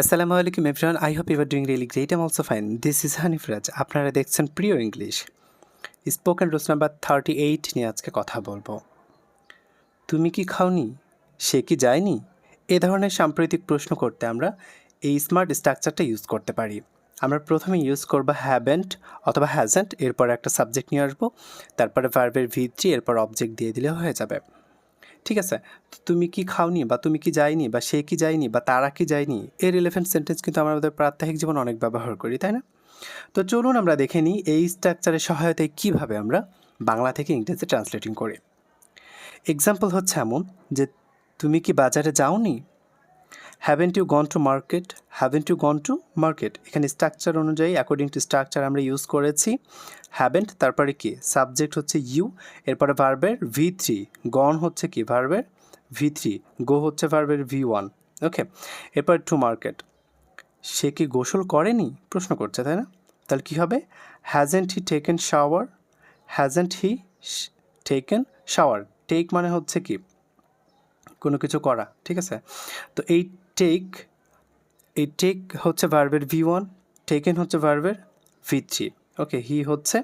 আসসালামু আলাইকুম everyone I hope your doing really great am also fine this is Hanif Raj আপনারা দেখছেন প্রিয় English spoken rules number thirty eight নিয়ে আজকে কথা বলব। তুমি কি খাওনি? সে কি যায়নি? এ ধরনের সাম্প্রতিক প্রশ্ন করতে আমরা এই স্মার্ট স্ট্রাকচারটা ইউজ করতে পারি। আমরা প্রথমে ইউজ করব হ্যাভেন্ট অথবা হ্যাজেন্ট এরপর একটা সাবজেক্ট নিয়ে আসব, তারপরে ভার্বের ভি থ্রি এরপর অবজেক্ট দিয়ে দিলে হয়ে যাবে। ঠিক আছে? তুমি কি খাওনি বা তুমি কি যাইনি বা সে কি যায়নি বা তারা কি যায়নি এই রিলেভেন্ট সেন্টেন্স কিন্তু আমরা আমাদের প্রাত্যহিক জীবন অনেক ব্যবহার করি, তাই না? তো চলুন আমরা দেখে নিই এই স্ট্রাকচারের সহায়তায় কীভাবে আমরা বাংলা থেকে ইংরেজি ট্রান্সলেটিং করি। এক্সাম্পল হচ্ছে এমন যে, তুমি কি বাজারে যাওনি haven't you gone to market haven't you gone to market এখানে স্ট্রাকচার অনুযায়ী অ্যাকর্ডিং টু স্ট্রাকচার আমরা ইউজ করেছি। হ্যাভেন্ট তারপরে কি? সাবজেক্ট হচ্ছে ইউ এরপরে ভার্বের ভি থ্রি গন হচ্ছে কি? ভার্বের ভি থ্রি গো হচ্ছে ভার্বের ভি ওয়ান ওকে এরপর টু মার্কেট সে কি গোসল করেনি? প্রশ্ন করছে, তাই না? তাহলে কী হবে? Hasn't he taken shower hasn't he taken shower take মানে হচ্ছে কি? কোনো কিছু করা, ঠিক আছে? তো এই টেক এই টেক হচ্ছে ভার্বের ভি ওয়ান টেকেন হচ্ছে ভার্বের ভি থ্রি ওকে হি হচ্ছে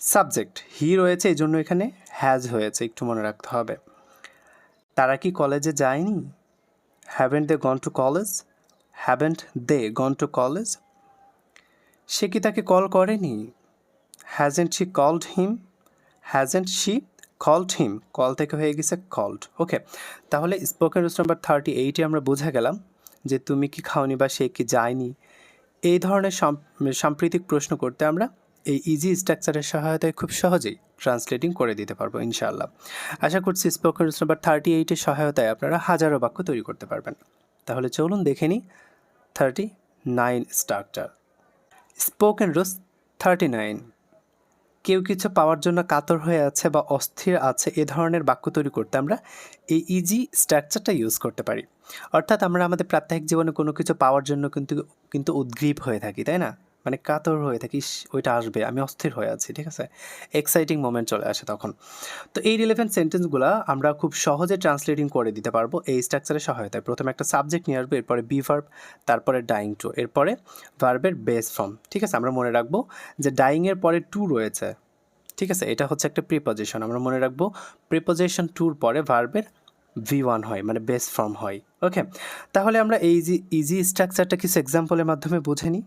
সাবজেক্ট হি রয়েছে এই জন্য এখানে হ্যাজ হয়েছে, একটু মনে রাখতে হবে। তারা কি কলেজে যায়নি? Haven't they gone to college haven't they gone to college সে কি তাকে কল করেনি? Hasn't she called him hasn't she called him call থেকে হয়ে গেছে কল্ড ওকে তাহলে স্পোকেন রুলস নাম্বার থার্টি এইটে আমরা বুঝে গেলাম যে তুমি কি খাওনি বা সে কি যায়নি। এই ধরনের সাম- সাম্প্রতিক প্রশ্ন করতে আমরা এই ইজি স্ট্রাকচারের সহায়তায় খুব সহজেই ট্রান্সলেটিং করে দিতে পারব, ইনশাআল্লাহ। আশা করছি স্পোকেন রুলস নাম্বার থার্টি এইটের সহায়তায় আপনারা হাজারো বাক্য তৈরি করতে পারবেন। তাহলে চলুন দেখে নিই thirty nine structure spoken rules thirty nine কেউ কিছু পাওয়ার জন্য কাতর হয়ে আছে বা অস্থির আছে এ ধরনের বাক্য তৈরি করতে আমরা এই ইজি স্ট্রাকচারটা ইউজ করতে পারি। অর্থাৎ আমরা আমাদের প্রাত্যহিক জীবনে কোনো কিছু পাওয়ার জন্য কিন্তু কিন্তু উদ্গ্রীব হয়ে থাকি, তাই না? মানে কাতর হয়ে থাকি ওইটা আসবে, আমি অস্থির হয়ে আছি, ঠিক আছে? এক্সাইটিং মোমেন্ট চলে আসে তখন। তো এই রিলেভেন্ট সেন্টেন্সগুলো আমরা খুব সহজে ট্রান্সলেটিং করে দিতে পারব এই স্ট্রাকচারের সহায়তায়। প্রথমে একটা সাবজেক্ট নিয়ে আসব, এরপরে বি ভার্ব তারপরে ডাইং টু এরপরে ভার্বের বেস ফর্ম ঠিক আছে? আমরা মনে রাখব যে ডাইংয়ের পরে টু রয়েছে, ঠিক আছে? এটা হচ্ছে একটা প্রিপোজিশন আমরা মনে রাখব প্রিপোজিশন টুর পরে ভার্বের ভি ওয়ান হয় মানে বেস ফর্ম হয় ওকে তাহলে আমরা এই যে ইজি স্ট্রাকচারটা কিছু এক্সাম্পলের মাধ্যমে বুঝে নিই।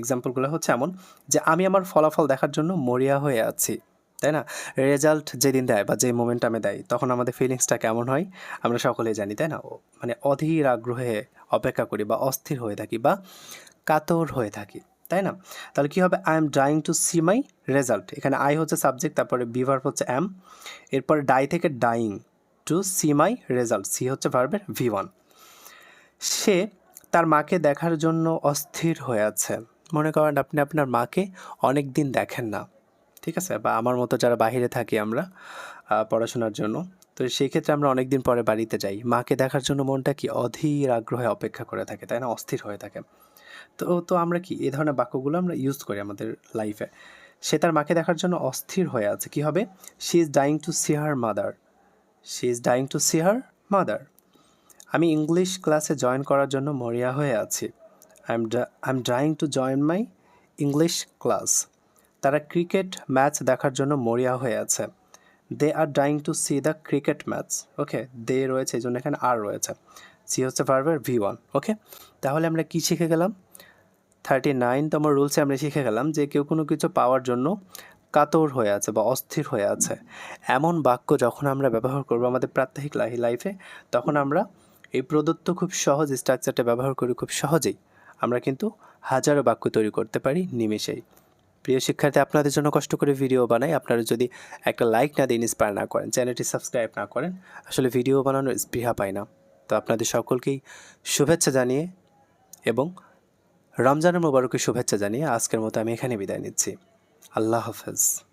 এক্সাম্পলগুলো হচ্ছে এমন যে আমি আমার ফলাফল দেখার জন্য মরিয়া হয়ে আছি, তাই না? রেজাল্ট যেদিন দেয় বা যে মোমেন্টামে দেয়, তখন আমাদের ফিলিংসটা কেমন হয়? আমরা সকলেই জানি, তাই না? মানে অধীর আগ্রহে অপেক্ষা করি বা অস্থির হয়ে থাকি বা কাতর হয়ে থাকি, তাই না? তাহলে কী হবে? I am drawing to see my result এখানে আই হচ্ছে সাবজেক্ট তারপরে বি ভার্ব হচ্ছে অ্যাম এরপরে ডাই থেকে dying to see my result see হচ্ছে ভার্বের ভি ওয়ান সে তার মাকে দেখার জন্য অস্থির হয়ে আছে। মনে করেন আপনি আপনার মাকে অনেক দিন দেখেন না, ঠিক আছে? বা আমার মতো যারা বাইরে থাকি আমরা পড়াশোনার জন্য, তো সেই ক্ষেত্রে আমরা অনেক দিন পরে বাড়িতে যাই। মাকে দেখার জন্য মনটা কি অধীর আগ্রহে অপেক্ষা করে থাকে, তাই না? অস্থির হয়ে থাকে। তো তো আমরা কি, এই ধরনের বাক্যগুলো আমরা ইউজ করি আমাদের লাইফে সে তার মাকে দেখার জন্য অস্থির হয়ে আছে। কি হবে? She is dying to see her mother she is dying to see her mother আমি ইংলিশ ক্লাসে জয়েন করার জন্য মরিয়া হয়ে আছি। I am I am drawing to join my English class তারা ক্রিকেট ম্যাচ দেখার জন্য মরিয়া হয়ে আছে। They are dying to see the cricket match okay দে রয়েছে, এই জন্য এখানে আর রয়েছে। সি হচ্ছে ভার্বের ভি ওয়ান ওকে তাহলে আমরা কি শিখে গেলাম? থার্টি নাইনতম রুলসে আমরা শিখে গেলাম যে কেউ কোনো কিছু পাওয়ার জন্য কাতর হয়ে আছে বা অস্থির হয়ে আছে। এমন বাক্য যখন আমরা ব্যবহার করব আমাদের প্রাত্যহিক লাইফে তখন আমরা এই প্রদত্ত খুব সহজ স্ট্রাকচারটা ব্যবহার করি খুব সহজেই। আমরা কিন্তু হাজারো বাক্য তৈরি করতে পারি নিমেষেই। প্রিয় শিক্ষার্থী, আপনাদের জন্য কষ্ট করে ভিডিও বানাই। আপনারা যদি একটা লাইক না দিন ইন্সপায়ার না করেন, চ্যানেলটি সাবস্ক্রাইব না করেন, আসলে ভিডিও বানানোর স্পৃহা পায় না। তো আপনাদের সকলকেই শুভেচ্ছা জানিয়ে এবং রমজানের মোবারকের শুভেচ্ছা জানিয়ে আজকের মতো আমি এখানে বিদায় নিচ্ছি। আল্লাহ হাফেজ।